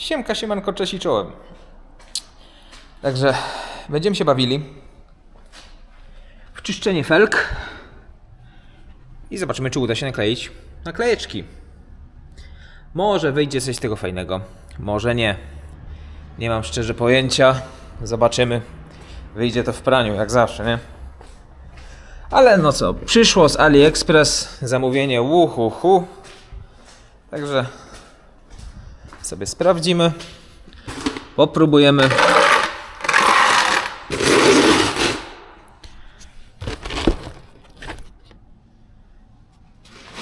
Siemka, siemanko, cześć i czołem. Także będziemy się bawili w czyszczenie felk i zobaczymy, czy uda się nakleić naklejeczki. Może wyjdzie coś z tego fajnego, może nie. Nie mam szczerze pojęcia. Zobaczymy. Wyjdzie to w praniu, jak zawsze, nie? Ale no co, przyszło z AliExpress zamówienie łuchu hu. Także sobie sprawdzimy. Popróbujemy.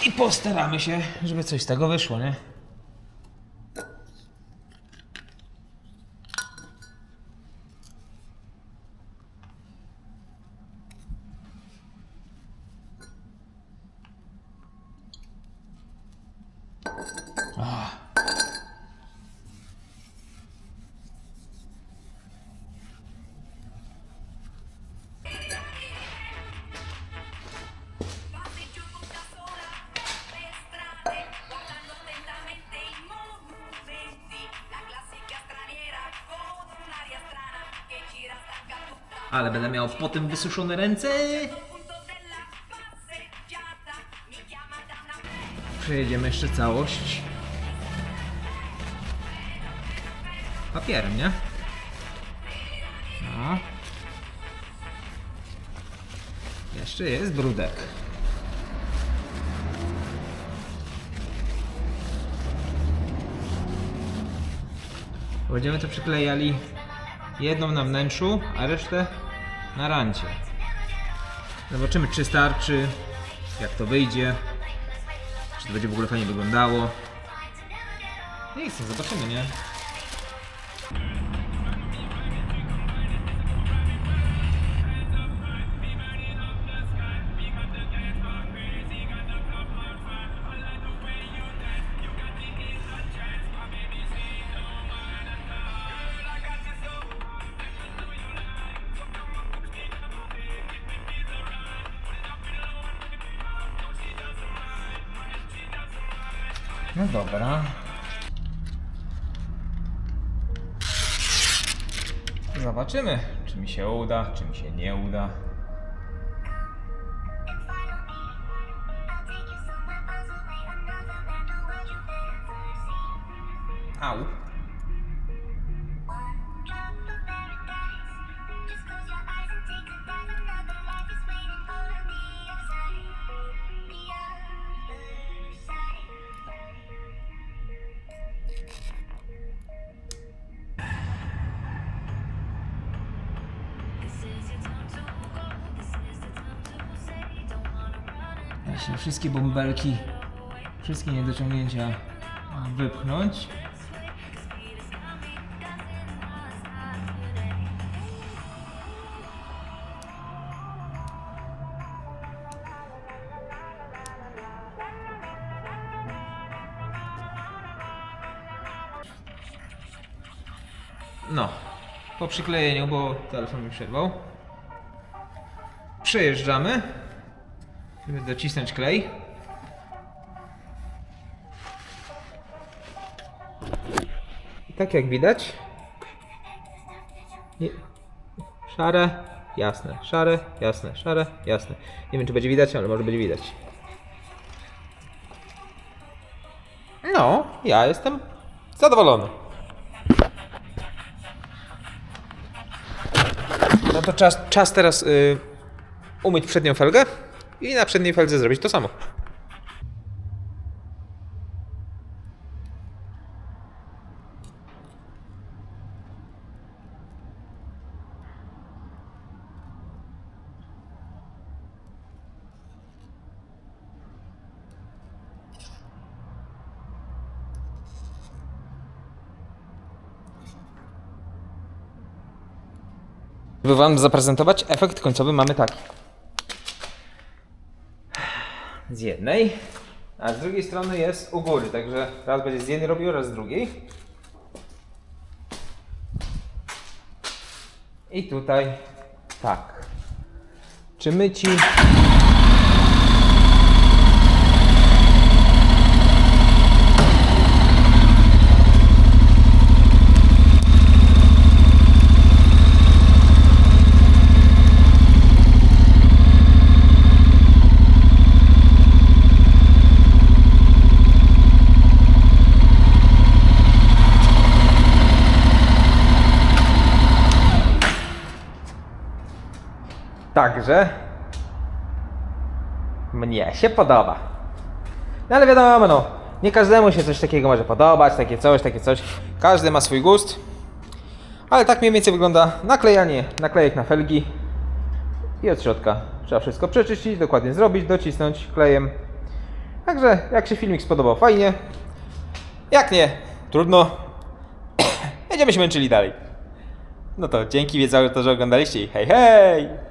I postaramy się, żeby coś z tego wyszło, nie? Ale będę miał potem wysuszone ręce. Przejedziemy jeszcze całość. Papierem, nie? No. Jeszcze jest brudek. Będziemy to przyklejali jedną na wnętrzu, a resztę na rancie. Zobaczymy czy starczy, jak to wyjdzie. Czy to będzie w ogóle fajnie wyglądało? Nie chcę, zobaczymy, nie? No dobra. Zobaczymy, czy mi się uda, czy mi się nie uda. Au. Wszystkie bąbelki, wszystkie niedociągnięcia wypchnąć. No, po przyklejeniu, bo telefon mi przerwał. Przejeżdżamy. Żeby docisnąć klej. I tak jak widać. Nie, szare, jasne, szare, jasne, szare, jasne. Nie wiem czy będzie widać, ale może będzie widać. No, ja jestem zadowolony. No to czas, czas teraz y, umyć przednią felgę i na przedniej felce zrobić to samo. By Wam zaprezentować efekt końcowy mamy taki. Z jednej, a z drugiej strony jest u góry, także raz będzie z jednej robił, raz z drugiej. I tutaj tak. Czy my ci Także mnie się podoba. No ale wiadomo, no, nie każdemu się coś takiego może podobać, takie coś, takie coś. Każdy ma swój gust. Ale tak mniej więcej wygląda naklejanie naklejek na felgi. I od środka trzeba wszystko przeczyścić, dokładnie zrobić, docisnąć klejem. Także jak się filmik spodobał, fajnie. Jak nie, trudno. Będziemy się męczyli dalej. No to dzięki za to, że oglądaliście i hej hej!